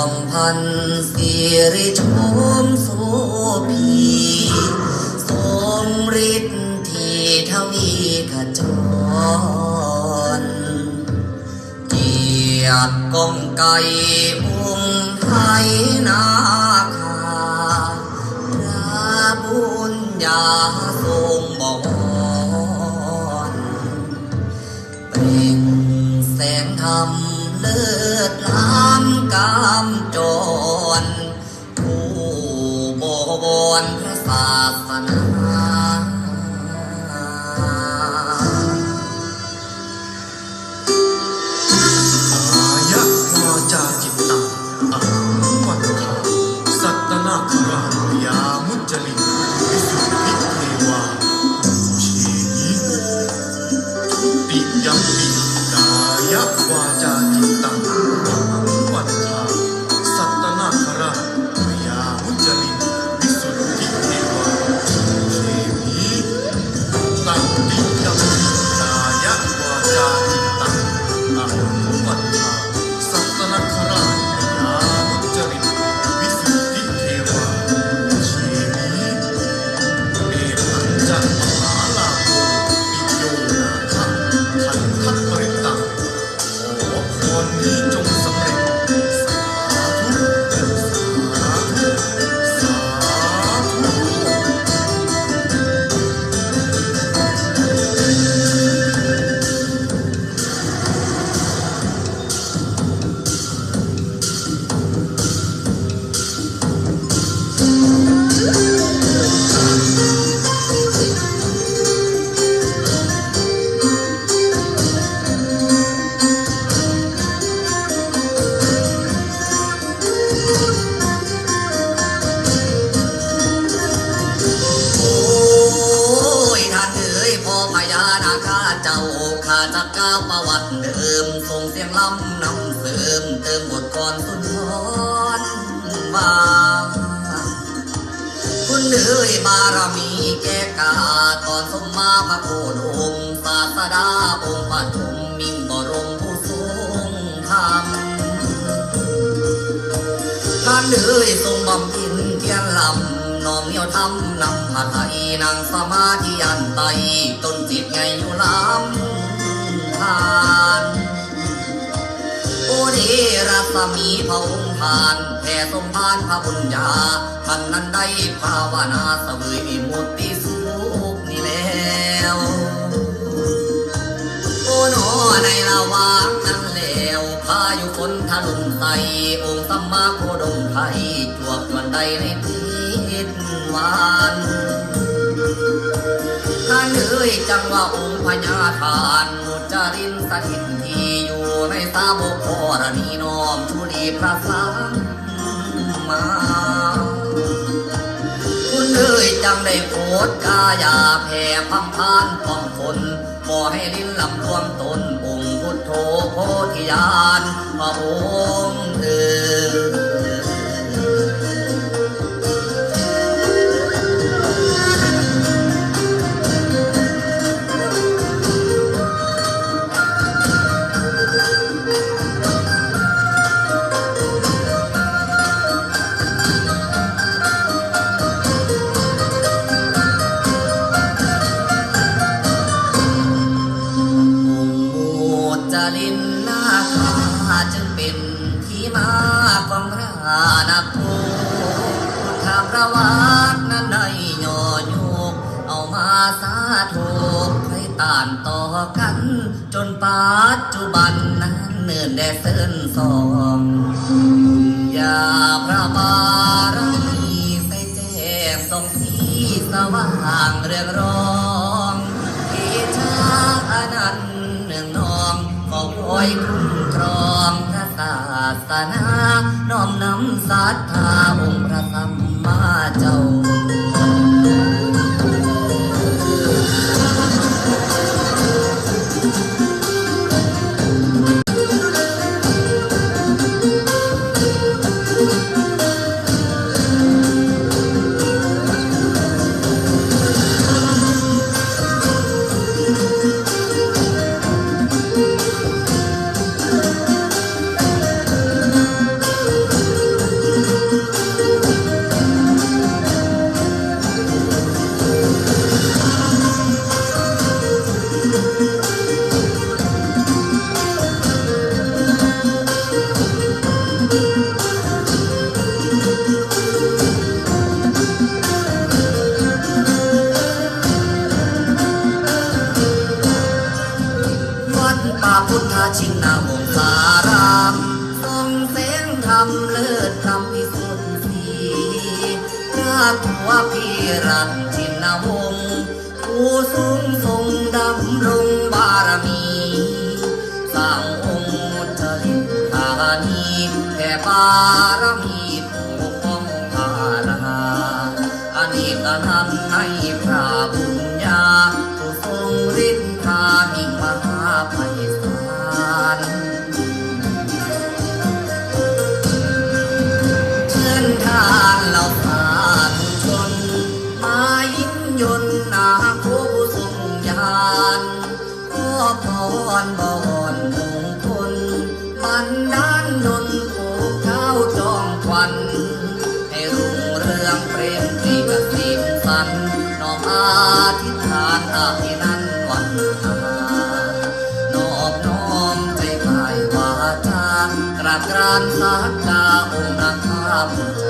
องพันสิริชมโสพีทรงฤทธิ์ที่ทวีขจรเกียรติกองไก่องค์ไทยนาคาพระบุญญาทรงบวรเปล่งแสงธรรมเลิศ กามจรผู้บวรพระศาสนาาข้าจะก้าวประวัติเดิมส่งเสียงล้ำนำเสริมเติมบทกรสุนทรว่าคุณเอ๋ยบารมีแก่กาตอนสมมาพระโคดองศาสดาองค์ปฐมมิ่งบรมผู้ทรงธรรมท่านเอ๋ยทรงบำเพ็ญเพียรลำน้อมเหนียวทำนำผาไทยนางสมาธิยันไตต้นจิตไงอยู่ลำ ทานโอเดรัศมีพระองค์ผ่านแผ่ทรงผ่านพระบุญญาท่านนั้นได้ภาวนาเสวยวิมุตติสุขนี่แล้วโอ้หนอในละวางนั้นแล้วพายุฝนถล่มใส่องค์สัมมาโคดมไทยจวบจวนใดในทิศวา นท่านเอ๋ยจังว่าองค์พญาทานมุจรินสถิตที่อยู่ในตาบกพรณีน้อมชุดีพระสังมาคุณเอ๋ยจังได้โปรดกายาแผ่พัมพานป้องคนขอให้ลิ้นลำรวมตนองค์พุทโธโพธิญาณพระองค์เอ๋ ลินนาคาจึงเป็นที่มาของพระนักโทพุทธประวัตินั้นได้ย่อยกเอามาสาธุให้ต่านต่อกัน จนปัจจุบันนั้นเนื่นแดเสินสองอย่าพระบารมีใส่แจ้งส่องที่สว่างเรืองรอง ขอคอยคุ้มครองพระศาสนา น้อมนำศรัทธาองค์ำเลิศทำพิสุทธิ์สีพระทัวพีรันชินวงผู้สูงทรงดำรงบารมีสร้างองค์มุจลินธานีแผ่บารมี ยนต์นาผู้ทรงญาณขอพรบอนมงคลบันดาลดนผูกเท้าจองควันให้รุ่งเรืองเปรมปรีกสิมสันน้อมอาทิษฐานอาภินันวันทานอบน้อมใจกายวาจากราบกรานสักกาองค์นาคามุจริน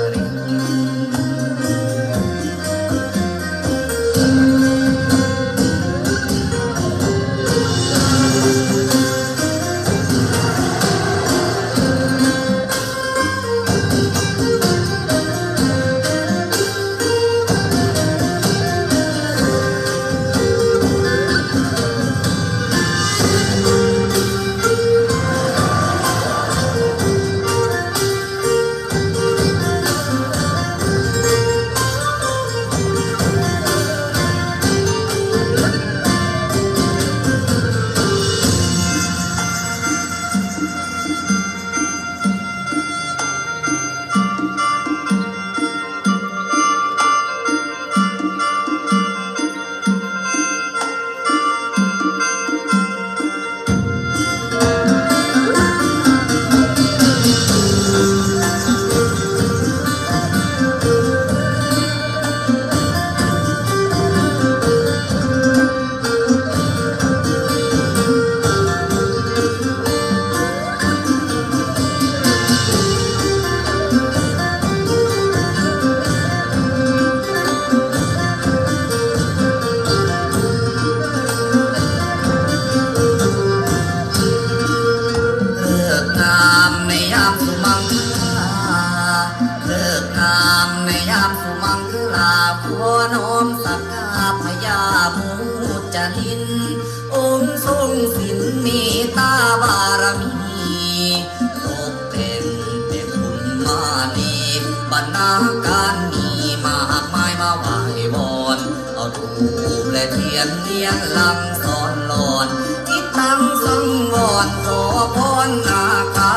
ียนเลี้ยงลำสอนหลอนจิตตั้งสังวรขอพรนาคา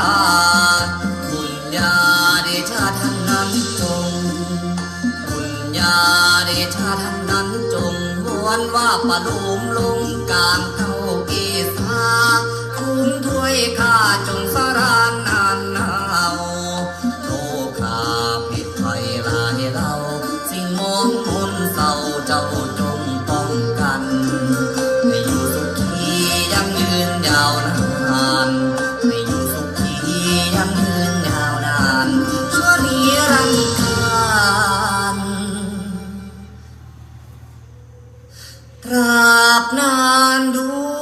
บุญญาเดชาท่านนั้นจงบุญญาเดชาท่านนั้นจงมวนว่าปะโลมลงกลางเท่าเกษาคุ้มถ้วยข้าจงสราน ตราบนานดู